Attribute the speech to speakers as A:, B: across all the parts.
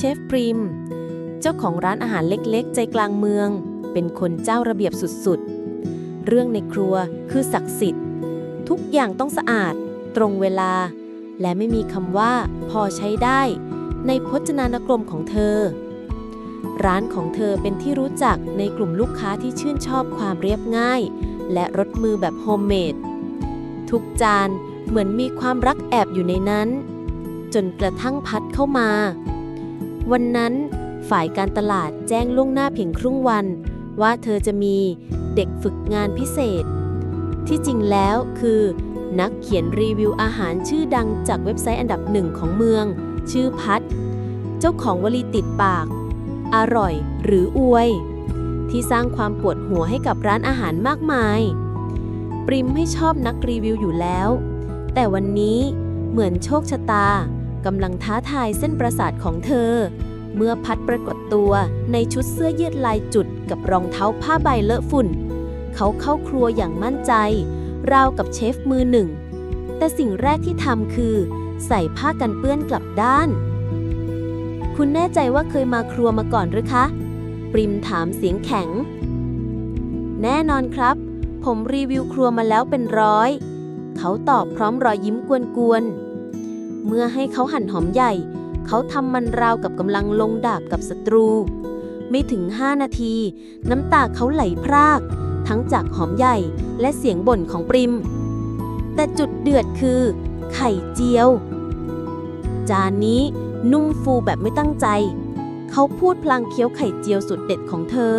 A: เชฟปริม เจ้าของร้านอาหารเล็กๆ ใจกลางเมือง เป็นคนเจ้าระเบียบสุดๆ เรื่องในครัวคือศักดิ์สิทธิ์ ทุกอย่างต้องสะอาด ตรงเวลา และไม่มีคำว่า พอใช้ได้ ในพจนานุกรมของเธอ ร้านของเธอเป็นที่รู้จักในกลุ่มลูกค้าที่ชื่นชอบความเรียบง่าย และรสมือแบบโฮมเมดทุกจานเหมือนมีความรักแอบอยู่ในนั้น จนกระทั่งพัดเข้ามา วันนั้นฝ่ายการตลาดแจ้งล่วงหน้าเพียงครึ่งวัน ว่าเธอจะมีเด็กฝึกงานพิเศษ ที่จริงแล้วคือ นักเขียนรีวิวอาหารชื่อดังจากเว็บไซต์อันดับหนึ่งของเมือง ชื่อพัด เจ้าของวลีติดปาก อร่อยหรืออวย ที่สร้างความปวดหัวให้กับร้านอาหารมากมาย ปริมไม่ชอบนักรีวิวอยู่แล้ว แต่วันนี้เหมือนโชคชะตา กำลังท้าทายเส้นประสาทของเธอ เมื่อพัดปรากฏตัวในชุดเสื้อยืดลายจุดกับรองเท้าผ้าใบเลอะฝุ่น เขาเข้าครัวอย่างมั่นใจ ราวกับเชฟมือหนึ่ง แต่สิ่งแรกที่ทำคือ ใส่ผ้ากันเปื้อนกลับด้าน คุณแน่ใจว่าเคยมาครัวมาก่อนหรือคะ ปริมถามเสียงแข็ง แน่นอนครับ ผมรีวิวครัวมาแล้วเป็นร้อย เขาตอบพร้อมรอยยิ้มกวนๆ เมื่อให้เขาหั่นหอมใหญ่ เขาทำมันราวกับกำลังลงดาบกับศัตรู ไม่ถึง5นาที น้ำตาเขาไหลพราก ทั้งจากหอมใหญ่และเสียงบ่นของปริม แต่จุดเดือดคือ ไข่เจียว จานนี้นุ่มฟูแบบไม่ตั้งใจ เขาพูดพลางเคี้ยวไข่เจียวสุดเด็ดของเธอ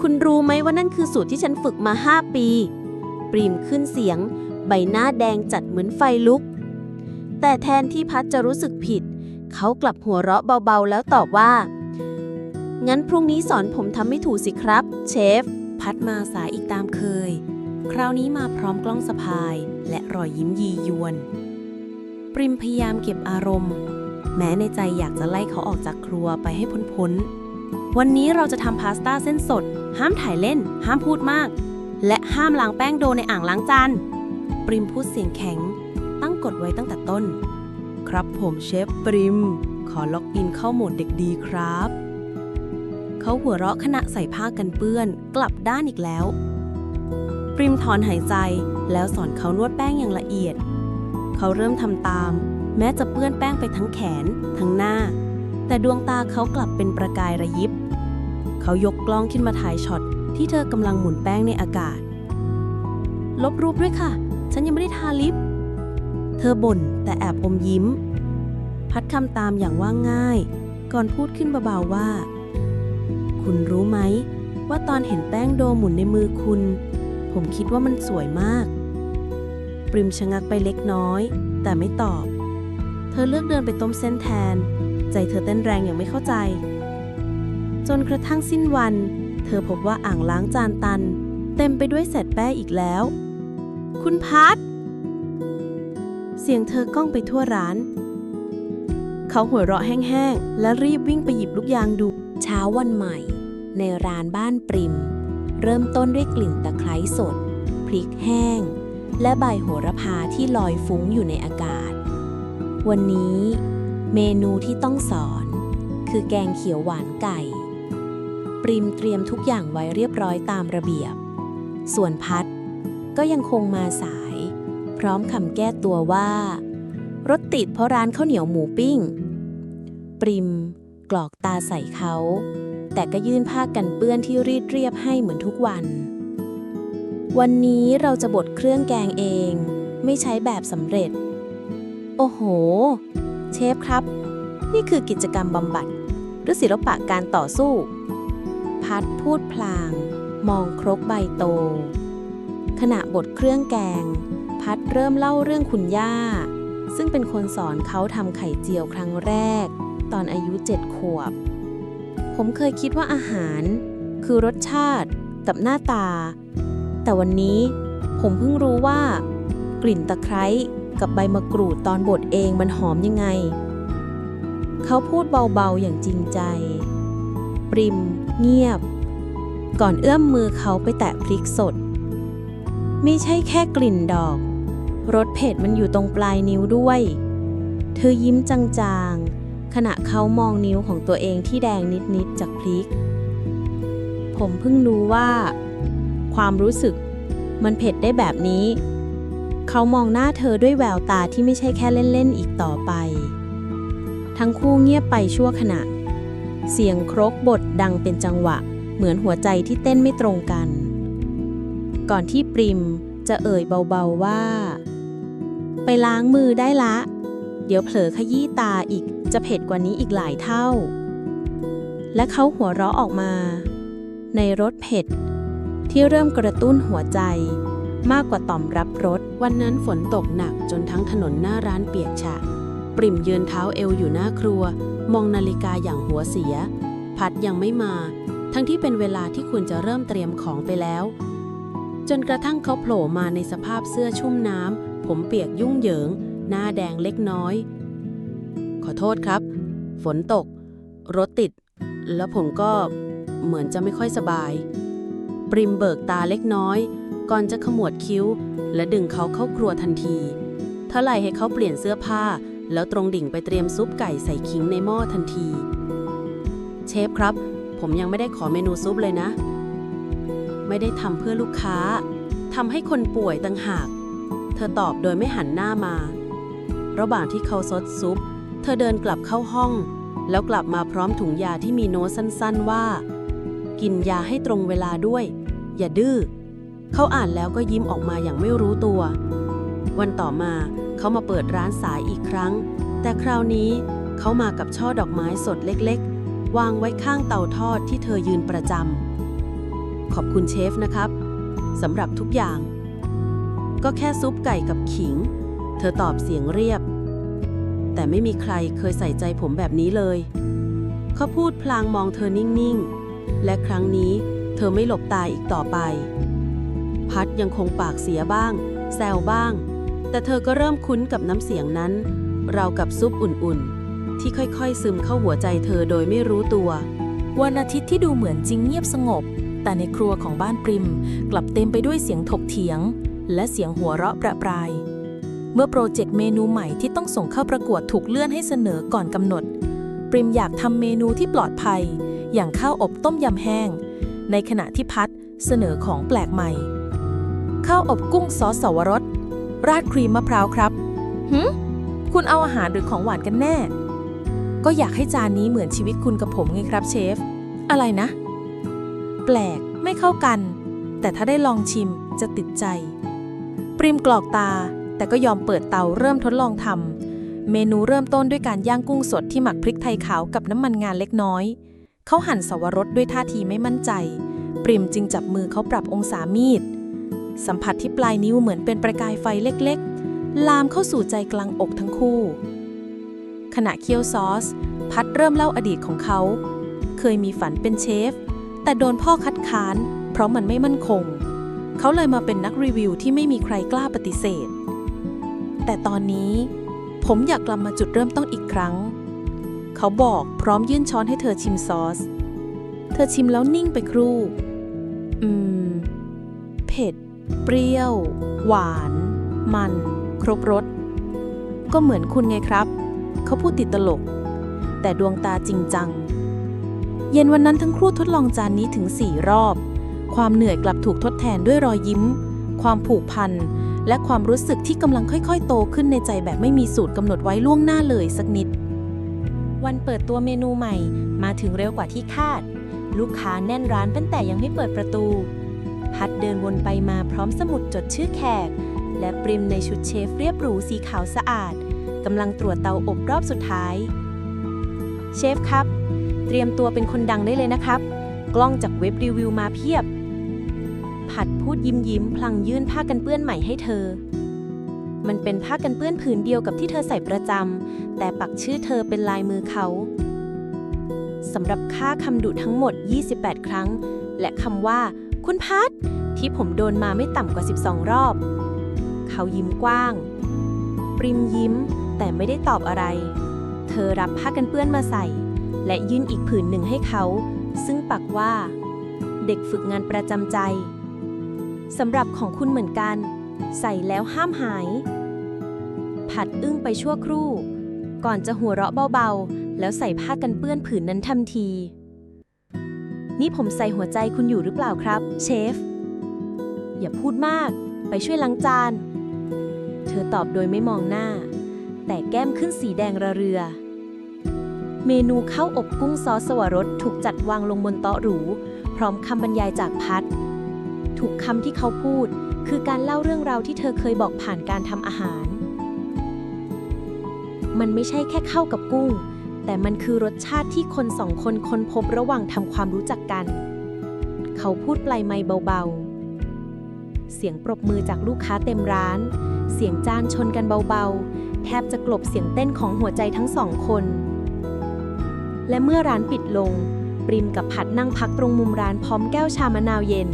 A: คุณรู้ไหมว่านั่นคือสูตรที่ฉันฝึกมา5ปี ปรีมขึ้นเสียง ใบหน้าแดงจัดเหมือนไฟลุก แต่แทนที่พัดจะรู้สึกผิด เขากลับหัวเราะเบาๆ แล้วตอบว่า งั้นพรุ่งนี้สอนผมทำไม่ถูกสิครับ เชฟ พัดมาสายอีกตามเคย คราวนี้มาพร้อมกล้องสะพาย และรอยยิ้มยียวน ปริมพยายามเก็บอารมณ์ แม้ในใจอยากจะไล่เขาออกจากครัวไปให้พ้นๆ วันนี้เราจะทำพาสต้าเส้นสด ห้ามถ่ายเล่น ห้ามพูดมาก และห้ามล้างแป้งโดในอ่างล้างจาน ปริมพูดเสียงแข็งตั้ง กฎไว้ตั้งแต่ต้น ครับผมเชฟปริม ขอล็อกอินเข้าโหมดเด็กดีครับ เขาหัวเราะขณะใส่ผ้ากันเปื้อน กลับด้านอีกแล้ว ปริมถอนหายใจแล้วสอนเขานวดแป้งอย่างละเอียด เขาเริ่มทำตาม แม้จะเปื้อนแป้งไปทั้งแขน ทั้งหน้า แต่ดวงตาเขากลับเป็นประกายระยิบ เขายกกล้องขึ้นมาถ่ายช็อตที่เธอกำลังหมุนแป้งในอากาศ ลบรูปด้วยค่ะ ฉันยังไม่ได้ทาลิป เธอบ่นแต่แอบอมยิ้ม พัดคำตามอย่างว่าง่าย ก่อนพูดขึ้นเบาๆว่า คุณรู้ไหม ว่าตอนเห็นแป้งโดหมุนในมือคุณ ผมคิดว่ามันสวยมาก ปริมชะงักไปเล็กน้อย แต่ไม่ตอบ เธอเลือกเดินไปต้มเส้นแทน ใจเธอเต้นแรงอย่างไม่เข้าใจ จนกระทั่งสิ้นวัน เธอพบว่าอ่างล้างจานตัน เต็มไปด้วยเศษแป้งอีกแล้ว คุณพัด สียงเธอก้องไปทั่วร้าน เขาหัวเราะแห้งๆ และรีบวิ่งไปหยิบลูกยางดู เช้าวันใหม่ ในร้านบ้านปริม เริ่มต้นด้วยกลิ่นตะไคร้สด พริกแห้ง และใบโหระพาที่ลอยฟุ้งอยู่ในอากาศ วันนี้ เมนูที่ต้องสอน คือแกงเขียวหวานไก่ ปริมเตรียมทุกอย่างไว้เรียบร้อยตามระเบียบ ส่วนพัดก็ยังคงมาสาย พร้อมคำแก้ตัวว่า รถติดเพราะร้านข้าวเหนียวหมูปิ้ง ปริม กรอกตาใส่เขา แต่ก็ยื่นผ้ากันเปื้อนที่รีดเรียบให้เหมือนทุกวัน วันนี้เราจะบดเครื่องแกงเอง ไม่ใช้แบบสำเร็จ โอ้โห เชฟครับ นี่คือกิจกรรมบำบัด หรือศิลปะการต่อสู้ พัดพูดพลาง มองครกใบโตขณะบดเครื่องแกง พัดเริ่มเล่าเรื่องคุณย่า ซึ่งเป็นคนสอนเขาทำไข่เจียวครั้งแรก ตอนอายุเจ็ดขวบ ผมเคยคิดว่าอาหาร คือรสชาติกับหน้าตา แต่วันนี้ผมเพิ่งรู้ว่า กลิ่นตะไคร้กับใบมะกรูดตอนบดเองมันหอมยังไง เขาพูดเบาๆอย่างจริงใจ ปริม เงียบ ก่อนเอื้อมมือเขาไปแตะพริกสด ไม่ใช่แค่กลิ่นดอก รสเผ็ดมันอยู่ตรงปลายนิ้วด้วย เธอยิ้มจางๆ ขณะเขามองนิ้วของตัวเองที่แดงนิดๆ จากพริก ผมเพิ่งรู้ว่า ความรู้สึกมันเผ็ดได้แบบนี้ เขามองหน้าเธอด้วยแววตาที่ไม่ใช่แค่เล่น ๆ อีกต่อไป ทั้งคู่เงียบไปชั่วขณะ เสียงครกบทดังเป็นจังหวะ เหมือนหัวใจที่เต้นไม่ตรงกัน ก่อนที่ปริมจะเอ่ยเบาๆว่า ไปล้างมือได้ละ เดี๋ยวเผลอขยี้ตาอีกจะเผ็ดกว่านี้อีกหลายเท่า และเขาหัวเราะออกมา ในรสเผ็ด ที่เริ่มกระตุ้นหัวใจ มากกว่าต่อมรับรส
B: วันนั้นฝนตกหนักจนทั้งถนนหน้าร้านเปียกฉะ ปริ่มยืนเท้าเอวอยู่หน้าครัว มองนาฬิกาอย่างหัวเสีย พัดยังไม่มา ทั้งที่เป็นเวลาที่ควรจะเริ่มเตรียมของไปแล้ว จนกระทั่งเขาโผล่มาในสภาพเสื้อชุ่มน้ำ ผมเปียกยุ่งเหยิง หน้าแดงเล็กน้อย ขอโทษครับ ฝนตก รถติด แล้วผมก็เหมือนจะไม่ค่อยสบาย ปริมเบิกตาเล็กน้อย ก่อนจะขมวดคิ้ว และดึงเขาเข้าครัวทันทีเท่าไหร่ให้เขาเปลี่ยนเสื้อผ้า แล้วตรงดิ่งไปเตรียมซุปไก่ใส่ขิงในหม้อทันที เชฟครับ ผมยังไม่ได้ขอเมนูซุปเลยนะ ไม่ได้ทำเพื่อลูกค้าทำให้คนป่วยต่างหาก ธอตอบโดยไม่หันหน้ามา ระหว่างที่เขาซดซุป เธอเดินกลับเข้าห้อง แล้วกลับมาพร้อมถุงยาที่มีโน้ตสั้นๆว่า กินยาให้ตรงเวลาด้วย อย่าดื้อ เขาอ่านแล้วก็ยิ้มออกมาอย่างไม่รู้ตัว วันต่อมาเขามาเปิดร้านสายอีกครั้ง แต่คราวนี้เขามากับช่อดอกไม้สดเล็กๆ วางไว้ข้างเตาทอดที่เธอยืนประจำขอบคุณเชฟนะครับสำหรับทุกอย่าง ก็แค่ซุปไก่กับขิง เธอตอบเสียงเรียบ แต่ไม่มีใครเคยใส่ใจผมแบบนี้เลย เขาพูดพลางมองเธอนิ่ง ๆ และครั้งนี้เธอไม่หลบตาอีกต่อไป พัดยังคงปากเสียบ้าง แซวบ้าง แต่เธอก็เริ่มคุ้นกับน้ำเสียงนั้นราวกับซุปอุ่นๆ ที่ค่อยๆ ซึมเข้าหัวใจเธอโดยไม่รู้ตัว
C: วันอาทิตย์ที่ดูเหมือนจริงเงียบสงบ แต่ในครัวของบ้านปริม กลับเต็มไปด้วยเสียงถกเถียง และเสียงหัวเราะประปราย เมื่อโปรเจกต์เมนูใหม่ที่ต้องส่งเข้าประกวดถูกเลื่อนให้เสนอก่อนกำหนด ปริมอยากทำเมนูที่ปลอดภัย อย่างข้าวอบต้มยำแห้ง ในขณะที่พัดเสนอของแปลกใหม่ ข้าวอบกุ้งซอสสวรส ราดครีมมะพร้าวครับหืมคุณเอาอาหารหรือของหวานกันแน่ ก็อยากให้จานนี้เหมือนชีวิตคุณกับผมไงครับเชฟ อะไรนะ แปลกไม่เข้ากัน แต่ถ้าได้ลองชิมจะติดใจ ปริมกรอกตา แต่ก็ยอมเปิดเตาเริ่มทดลองทำเมนูเริ่มต้นด้วยการย่างกุ้งสดที่หมักพริกไทยขาวกับน้ำมันงานเล็กน้อย เขาหั่นสวรสด้วยท่าทีไม่มั่นใจ ปริมจึงจับมือเขาปรับองศามีด สัมผัสที่ปลายนิ้วเหมือนเป็นประกายไฟเล็กๆ ลามเข้าสู่ใจกลางอกทั้งคู่ ขณะเคี่ยวซอส พัดเริ่มเล่าอดีตของเขา เคยมีฝันเป็นเชฟ แต่โดนพ่อคัดค้าน เพราะมันไม่มั่นคง เขาเลยมาเป็นนักรีวิวที่ไม่มีใครกล้าปฏิเสธ แต่ตอนนี้ ผมอยากกลับมาจุดเริ่มต้นอีกครั้ง เขาบอกพร้อมยื่นช้อนให้เธอชิมซอส เธอชิมแล้วนิ่งไปครู่ อืม เผ็ด เปรี้ยว หวาน มัน ครบรส ก็เหมือนคุณไงครับ เขาพูดติดตลก แต่ดวงตาจริงจัง เย็นวันนั้นทั้งครู่ทดลองจานนี้ถึง4รอบ ความเหนื่อยกลับถูกทดแทนด้วยรอยยิ้ม ความผูกพัน และความรู้สึกที่กำลังค่อยๆ โตขึ้นในใจแบบไม่มีสูตรกำหนดไว้ล่วงหน้าเลยสักนิด
A: วันเปิดตัวเมนูใหม่มาถึงเร็วกว่าที่คาด ลูกค้าแน่นร้านตั้งแต่ยังไม่เปิดประตู พัดเดินวนไปมาพร้อมสมุดจดชื่อแขก และปริมในชุดเชฟเรียบหรูสีขาวสะอาดกำลังตรวจเตาอบรอบสุดท้าย เชฟครับ เตรียมตัวเป็นคนดังได้เลยนะครับ กล้องจากเว็บรีวิวมาเพียบ ผัดพูดยิ้มยิ้มพลางยื่นผ้ากันเปื้อนใหม่ให้เธอ มันเป็นผ้ากันเปื้อนผืนเดียวกับที่เธอใส่ประจำแต่ปักชื่อเธอเป็นลายมือเขาสำหรับค่าคำดุทั้งหมด 28 ครั้ง และคำว่า คุณพัดที่ผมโดนมาไม่ต่ำกว่า 12 รอบ เขายิ้มกว้าง ปริมยิ้ม แต่ไม่ได้ตอบอะไร เธอรับผ้ากันเปื้อนมาใส่ และยื่นอีกผืนหนึ่งให้เขา ซึ่งปักว่า เด็กฝึกงานประจำใจ สำหรับของคุณเหมือนกัน ใส่แล้วห้ามหาย ผัดอึ้งไปชั่วครู่ ก่อนจะหัวเราะเบาๆ แล้วใส่ผ้ากันเปื้อนผืนนั้นทันที นี่ผมใส่หัวใจคุณอยู่หรือเปล่าครับ เชฟ อย่าพูดมาก ไปช่วยล้างจาน เธอตอบโดยไม่มองหน้า แต่แก้มขึ้นสีแดงระเรือ เมนูข้าวอบกุ้งซอสสวรสถูกจัดวางลงบนโต๊ะหรู พร้อมคำบรรยายจากพัด ทุกคำที่เขาพูด คือการเล่าเรื่องราวที่เธอเคยบอกผ่านการทำอาหาร มันไม่ใช่แค่ข้าวกับกุ้ง แต่มันคือรสชาติที่คนสองคนค้นพบระหว่างทำความรู้จักกัน เขาพูดปลายไมค์เบาๆ เสียงปรบมือจากลูกค้าเต็มร้าน เสียงจานชนกันเบาๆ แทบจะกลบเสียงเต้นของหัวใจทั้งสองคน และเมื่อร้านปิดลงปริมกับพัดนั่งพักตรงมุมร้านพร้อมแก้วชามะนาวเย็น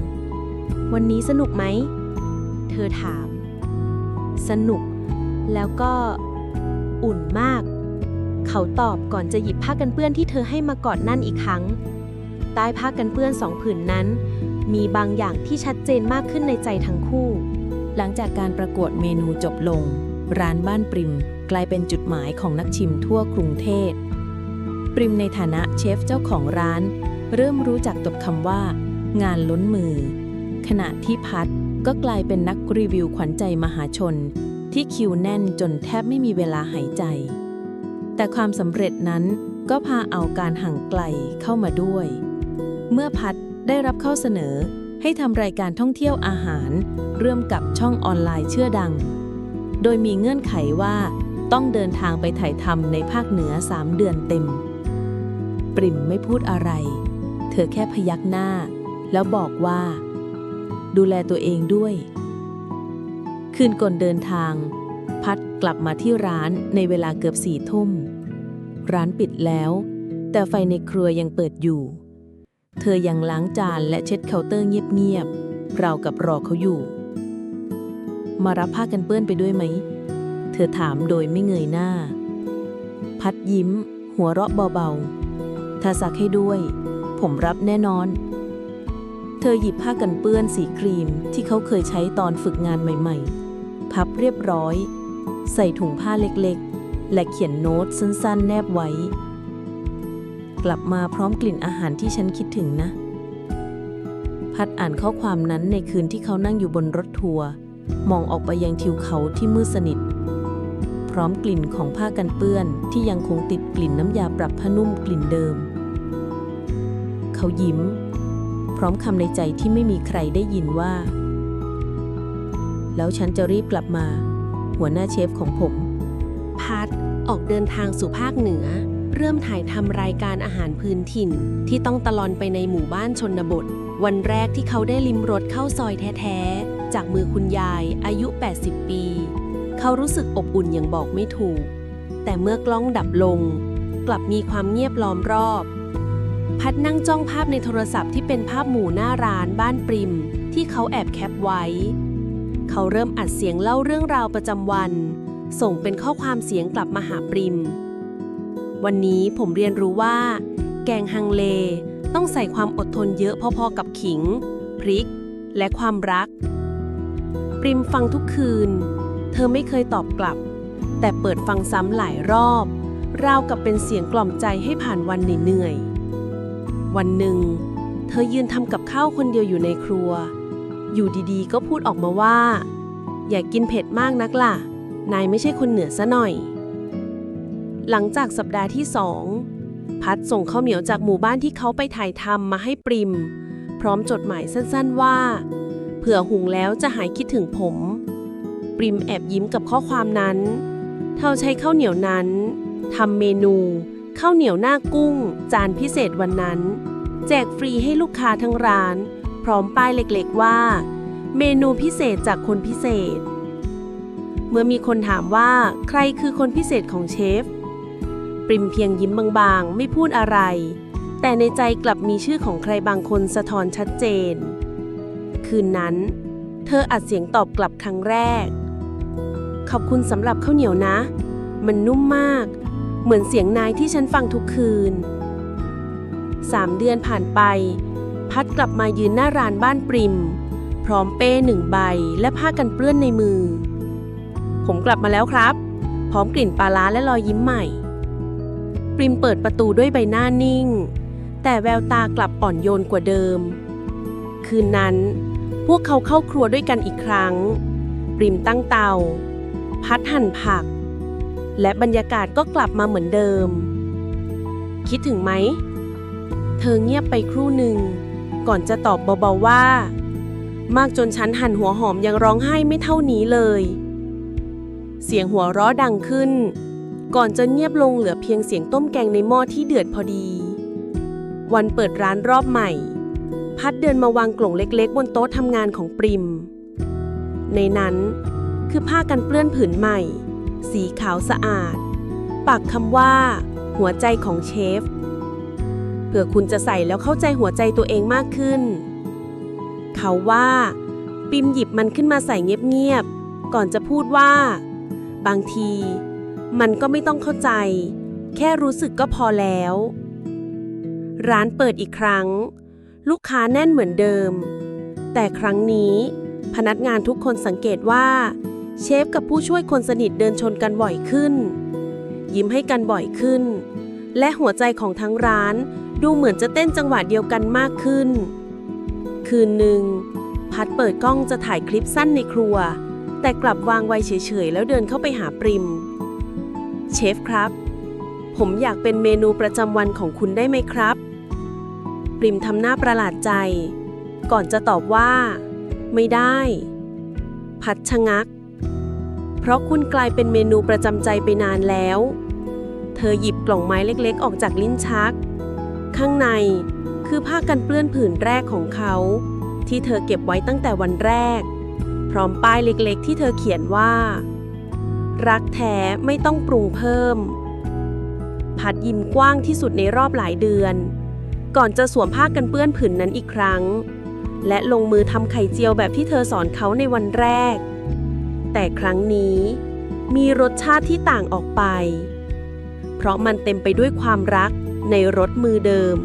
A: วันนี้สนุกไหม เธอถาม สนุก แล้วก็อุ่นมาก เขาตอบก่อนจะหยิบผ้ากันเปื้อนที่เธอให้มากอดนั่นอีกครั้ง ใต้ผ้ากันเปื้อนสองผืนนั้น มีบางอย่างที่ชัดเจนมากขึ้นในใจทั้งคู่
C: หลังจากการประกวดเมนูจบลง ร้านบ้านปริมกลายเป็นจุดหมายของนักชิมทั่วกรุงเทพปริมในฐานะเชฟเจ้าของร้าน เริ่มรู้จักตบคำว่า งานล้นมือ ขณะที่พัดก็กลายเป็นนักรีวิวขวัญใจมหาชน ที่คิวแน่นจนแทบไม่มีเวลาหายใจ แต่ความสำเร็จนั้นก็พาเอาการห่างไกลเข้ามาด้วย เมื่อพัดได้รับข้อเสนอให้ทำรายการท่องเที่ยวอาหารเริ่มกับช่องออนไลน์เชื่อดัง โดยมีเงื่อนไขว่าต้องเดินทางไปถ่ายทำในภาคเหนือ 3 เดือนเต็ม ปริมไม่พูดอะไร เธอแค่พยักหน้า แล้วบอกว่า ดูแลตัวเองด้วย คืนก่อนเดินทาง พัดกลับมาที่ร้านในเวลาเกือบสี่ทุ่ม ร้านปิดแล้ว แต่ไฟในครัวยังเปิดอยู่ เธอยังล้างจานและเช็ดเคาน์เตอร์เงียบๆราวกับรอเขาอยู่ มารับผ้ากันเปื้อนไปด้วยไหม เธอถามโดยไม่เงยหน้า พัดยิ้ม หัวเราะเบาๆถ้าซักให้ด้วย ผมรับแน่นอน เธอหยิบผ้ากันเปื้อนสีครีมที่เขาเคยใช้ตอนฝึกงานใหม่ ๆ พับเรียบร้อย ใส่ถุงผ้าเล็กๆ และเขียนโน้ตสั้นๆ แนบไว้ กลับมาพร้อมกลิ่นอาหารที่ฉันคิดถึงนะ พัดอ่านข้อความนั้นในคืนที่เขานั่งอยู่บนรถทัวร์มองออกไปยังทิวเขาที่มืดสนิท พร้อมกลิ่นของผ้ากันเปื้อนที่ยังคงติดกลิ่นน้ำยาปรับผ้านุ่มกลิ่นเดิม เขายิ้ม พร้อมคำในใจที่ไม่มีใครได้ยินว่า แล้วฉันจะรีบกลับมา หัวหน้าเชฟของผม
B: พัดออกเดินทางสู่ภาคเหนือ เริ่มถ่ายทำรายการอาหารพื้นถิ่น ที่ต้องตะลอนไปในหมู่บ้านชนบท วันแรกที่เขาได้ลิมรสข้าวซอยแท้ๆ จากมือคุณยายอายุ 80 ปี เขารู้สึกอบอุ่นอย่างบอกไม่ถูก แต่เมื่อกล้องดับลง กลับมีความเงียบล้อมรอบ พัดนั่งจ้องภาพในโทรศัพท์ที่เป็นภาพหมู่หน้าร้านบ้านปริม ที่เขาแอบแคปไว้ เขาเริ่มอัดเสียงเล่าเรื่องราวประจำวัน ส่งเป็นข้อความเสียงกลับมาหาปริม วันนี้ผมเรียนรู้ว่า แกงฮังเลต้องใส่ความอดทนเยอะพอๆกับขิง พริก และความรัก ปริมฟังทุกคืน เธอไม่เคยตอบกลับ แต่เปิดฟังซ้ำหลายรอบ ราวกับเป็นเสียงกล่อมใจให้ผ่านวันเหนื่อยๆ วันหนึ่ง เธอยืนทำกับข้าวคนเดียวอยู่ในครัว อยู่ดีๆ ก็พูดออกมาว่า อย่ากกินเผ็ดมากนักล่ะ นายไม่ใช่คนเหนือซะหน่อย หลังจากสัปดาห์ที่สองพัดส่งข้าวเหนียวจากหมู่บ้านที่เขาไปถ่ายทำมาให้ปริม พร้อมจดหมายสั้นๆว่า เผื่อหุงแล้วจะหายคิดถึงผม ปริมแอบยิ้มกับข้อความนั้น เธอใช้ข้าวเหนียวนั้นทำเมนู ข้าวเหนียวหน้ากุ้ง จานพิเศษวันนั้น แจกฟรีให้ลูกค้าทั้งร้าน พร้อมป้ายเล็กๆว่า เมนูพิเศษจากคนพิเศษ เมื่อมีคนถามว่าใครคือคนพิเศษของเชฟ ปริมเพียงยิ้มบางๆ ไม่พูดอะไร แต่ในใจกลับมีชื่อของใครบางคนสะท้อนชัดเจน คืนนั้น เธออัดเสียงตอบกลับครั้งแรก ขอบคุณสำหรับข้าวเหนียวนะ มันนุ่มมาก เหมือนเสียงนายที่ฉันฟังทุกคืนสามเดือนผ่านไป พัดกลับมายืนหน้าร้านบ้านปริม พร้อมเป้หนึ่งใบและผ้ากันเปื้อนในมือ ผมกลับมาแล้วครับ พร้อมกลิ่นปลาร้าและรอยยิ้มใหม่ ปริมเปิดประตูด้วยใบหน้านิ่ง แต่แววตากลับอ่อนโยนกว่าเดิม คืนนั้น พวกเขาเข้าครัวด้วยกันอีกครั้ง ปริมตั้งเตา พัดหั่นผัก และบรรยากาศก็กลับมาเหมือนเดิม คิดถึงไหม เธอเงียบไปครู่หนึ่ง ก่อนจะตอบเบาๆว่า มากจนฉันหั่นหัวหอมยังร้องไห้ไม่เท่านี้เลย เสียงหัวเราะดังขึ้น ก่อนจะเงียบลงเหลือเพียงเสียงต้มแกงในหม้อที่เดือดพอดี วันเปิดร้านรอบใหม่ พัดเดินมาวางกล่องเล็กๆ บนโต๊ะทำงานของปริม ในนั้นคือผ้ากันเปื้อนผืนใหม่ สีขาวสะอาด ปักคำว่า หัวใจของเชฟเพื่อคุณจะใส่แล้วเข้าใจหัวใจตัวเองมากขึ้น เขาว่า ปิมหยิบมันขึ้นมาใส่เงียบๆ ก่อนจะพูดว่า บางที มันก็ไม่ต้องเข้าใจ แค่รู้สึกก็พอแล้ว ร้านเปิดอีกครั้ง ลูกค้าแน่นเหมือนเดิม แต่ครั้งนี้พนักงานทุกคนสังเกตว่า เชฟกับผู้ช่วยคนสนิทเดินชนกันบ่อยขึ้น ยิ้มให้กันบ่อยขึ้น และหัวใจของทั้งร้านดูเหมือนจะเต้นจังหวะเดียวกันมากขึ้น คืนหนึ่ง พัดเปิดกล้องจะถ่ายคลิปสั้นในครัว แต่กลับวางไว้เฉยๆ แล้วเดินเข้าไปหาปริม เชฟครับ ผมอยากเป็นเมนูประจำวันของคุณได้ไหมครับ ปริมทำหน้าประหลาดใจ ก่อนจะตอบว่า ไม่ได้ พัดชะงัก เพราะคุณกลายเป็นเมนูประจำใจไปนานแล้ว เธอหยิบกล่องไม้เล็กๆ ออกจากลิ้นชัก ข้างในคือผ้ากันเปื้อนผืนแรกของเขา ที่เธอเก็บไว้ตั้งแต่วันแรก พร้อมป้ายเล็กๆ ที่เธอเขียนว่า รักแท้ไม่ต้องปรุงเพิ่ม พัดยิ้มกว้างที่สุดในรอบหลายเดือน ก่อนจะสวมผ้ากันเปื้อนผืนนั้นอีกครั้ง และลงมือทำไข่เจียวแบบที่เธอสอนเขาในวันแรก แต่ครั้งนี้ มีรสชาติที่ต่างออกไป เพราะมันเต็มไปด้วยความรักในรสมือเดิม